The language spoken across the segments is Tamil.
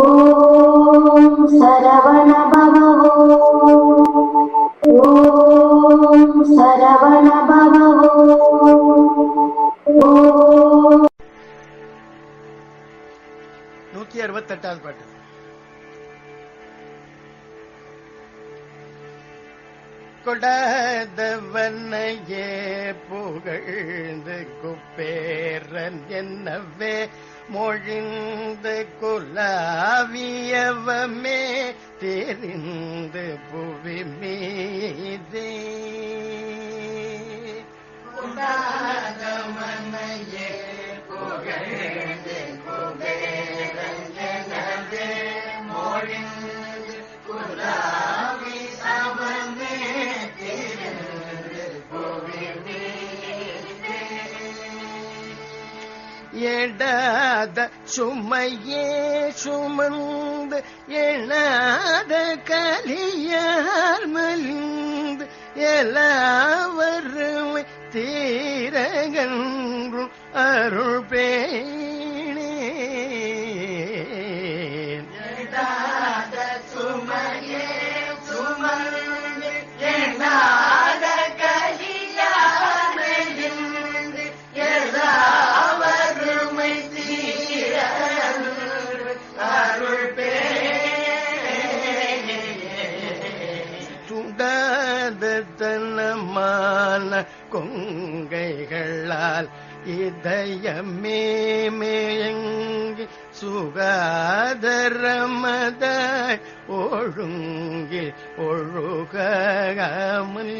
ஓம் சரவண பவோ ஓம் சரவண பவோ ஓம் நூத்தி அறுபத்தெட்டாவது பாட்டு கொடாதவனையே புகழ்ந்து குப்பேரன் என்னவே. மொழிந்து குலாவியவமே தெரிந்து புவி மீதே கொடாதவனையே புகழ்ந்து எடாத சுமையே சுமந்து எழாத கலியார் மலிந்து எல்லாவருமை தீரகன்றும் அருள் பேய் கொங்கைகளால் இதயமே மேயங்கி சுகாதரமதாய் ஒழுங்கில் ஒழுகமல்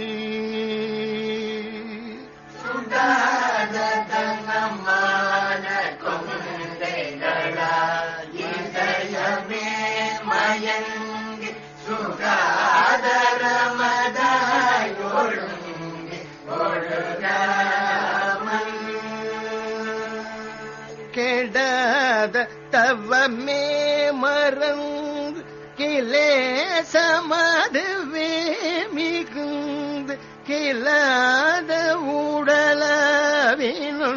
சுடாதனமான கொங்கைகளால் இதயமே மயங்கி சுகா மறந்து கிலேசமதுவே மிகுந்து கிலாத உடலவினு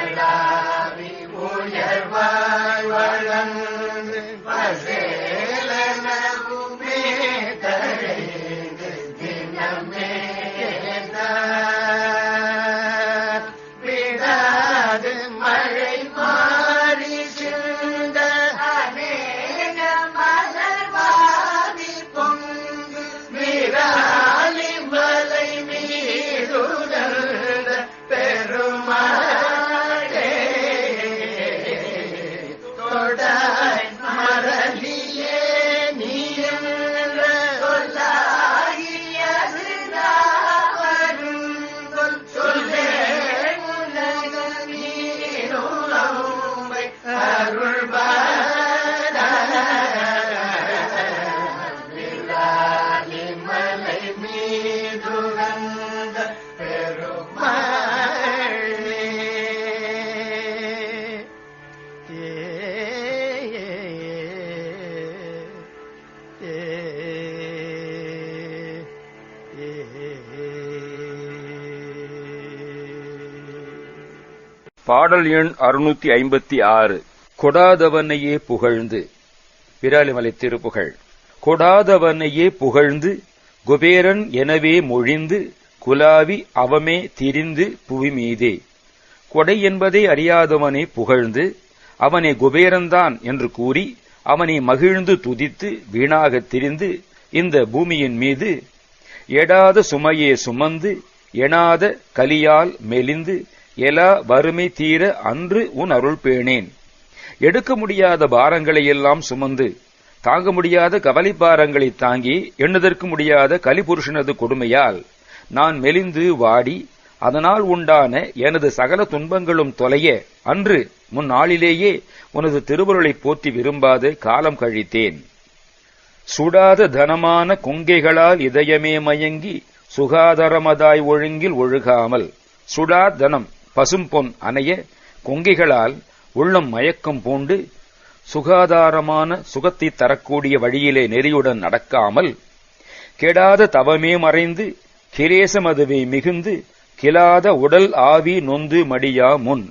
Bye-bye. பாடல் எண் அறுநூத்தி ஐம்பத்தி ஆறு. கொடாதவனையே புகழ்ந்து. விராலிமலை திருப்புகழ். கொடாதவனையே புகழ்ந்து குபேரன் எனவே மொழிந்து குலாவி அவமே திரிந்து புவி மீதே. கொடை என்பதை அறியாதவனை புகழ்ந்து அவனே குபேரன்தான் என்று கூறி அவனை மகிழ்ந்து துதித்து வீணாகத் திரிந்து இந்த பூமியின் மீது எடாத சுமையே சுமந்து எனாத கலியால் மெலிந்து எலா வறுமை தீர அன்று உன் அருள் பேணேன். எடுக்க முடியாத பாரங்களை எல்லாம் சுமந்து தாங்க முடியாத கவலை பாரங்களை தாங்கி எண்ணுதற்கு முடியாத கலிபுருஷனது கொடுமையால் நான் மெலிந்து வாடி அதனால் உண்டான எனது சகல துன்பங்களும் தொலைய அன்று முன்னாளிலேயே உனது திருவருளை போற்றி விரும்பாது காலம் கழித்தேன். சுடாத தனமான கொங்கைகளால் இதயமே மயங்கி சுகாதாரமதாய் ஒழுங்கில் ஒழுகாமல் சுடா தனம் பசும்பொன் அணைய கொங்கைகளால் உள்ளம் மயக்கம் பூண்டு சுகாதாரமான சுகத்தை தரக்கூடிய வழியிலே நெறியுடன் நடக்காமல் கெடாத தவமே மறைந்து கிரேசமதுவே மிகுந்து கிலாத உடல் ஆவி நொந்து மடியா முன்.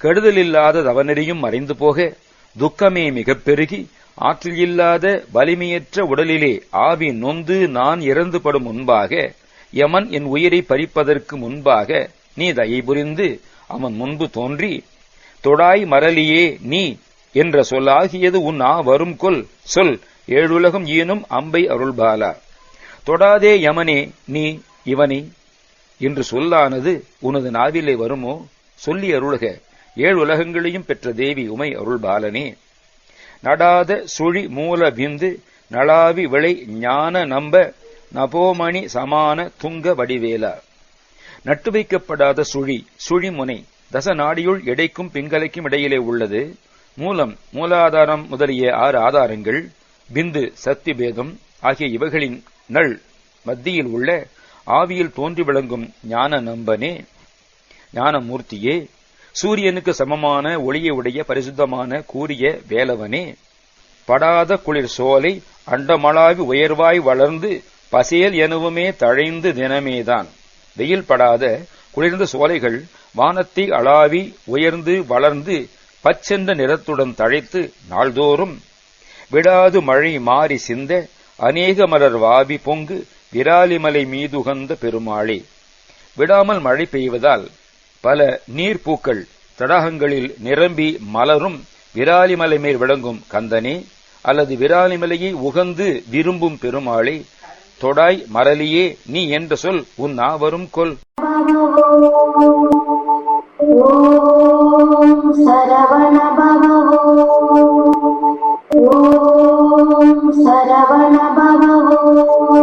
கெடுதல் இல்லாத தவநெறியும் மறைந்து போக துக்கமே மிகப் பெருகி ஆற்றல் இல்லாத வலிமையற்ற உடலிலே ஆவி நொந்து நான் இறந்துபடும் முன்பாக யமன் என் உயிரை பறிப்பதற்கு முன்பாக நீ தயை புரிந்து அவன் முன்பு தோன்றி தொடாய் மரலியே நீ என்ற சொல்லாகியது உன் ஆ வரும் கொல் சொல் ஏழுலகம் ஈனும் அம்பை அருள்பாலா. தொடாதே யமனே நீ இவனே என்று சொல்லானது உனது நாவிலே வருமோ? சொல்லி அருள்க. ஏழு உலகங்களையும் பெற்ற தேவி உமை அருள்பாலனே. நடாத சுழி மூல விந்து நளாவி விளை ஞான நம்ப நபோமணி சமான துங்க வடிவேலா. நட்டு வைக்கப்படாத சுழி சுழிமுனை தச நாடியுள் எடைக்கும் பிங்கலைக்கும் இடையிலே உள்ளது. மூலம் மூலாதாரம் முதலிய ஆறு ஆதாரங்கள் பிந்து சக்திபேதம் ஆகிய இவைகளின் நல் மத்தியில் உள்ள ஆவியில் தோன்றி விளங்கும் ஞான நம்பனே. ஞானமூர்த்தியே சூரியனுக்கு சமமான ஒளியை உடைய பரிசுத்தமான கூறிய வேலவனே படாத குளிர் சோலை அண்டமளாவி உயர்வாய் வளர்ந்து பசேல் எனவுமே தழைந்து தினமேதான். வெயில் படாத குளிர்ந்த சோலைகள் வானத்தை அளாவி உயர்ந்து வளர்ந்து பச்சென்ற நிறத்துடன் தழைத்து நாள்தோறும் விடாது மழை மாறி சிந்த அநேக மலர் வாவி பொங்கு விராலிமலை மீதுகந்த பெருமாளே. விடாமல் மழை பெய்வதால் பல நீர்ப்பூக்கள் தடாகங்களில் நிரம்பி மலரும் விராலிமலை மேல் விளங்கும் கந்தனே அல்லது விராலிமலையை உகந்து விரும்பும் பெருமாளே தொடாய் மரலியே நீ என்ற சொல் உன் நாவரும் கொல். ॐ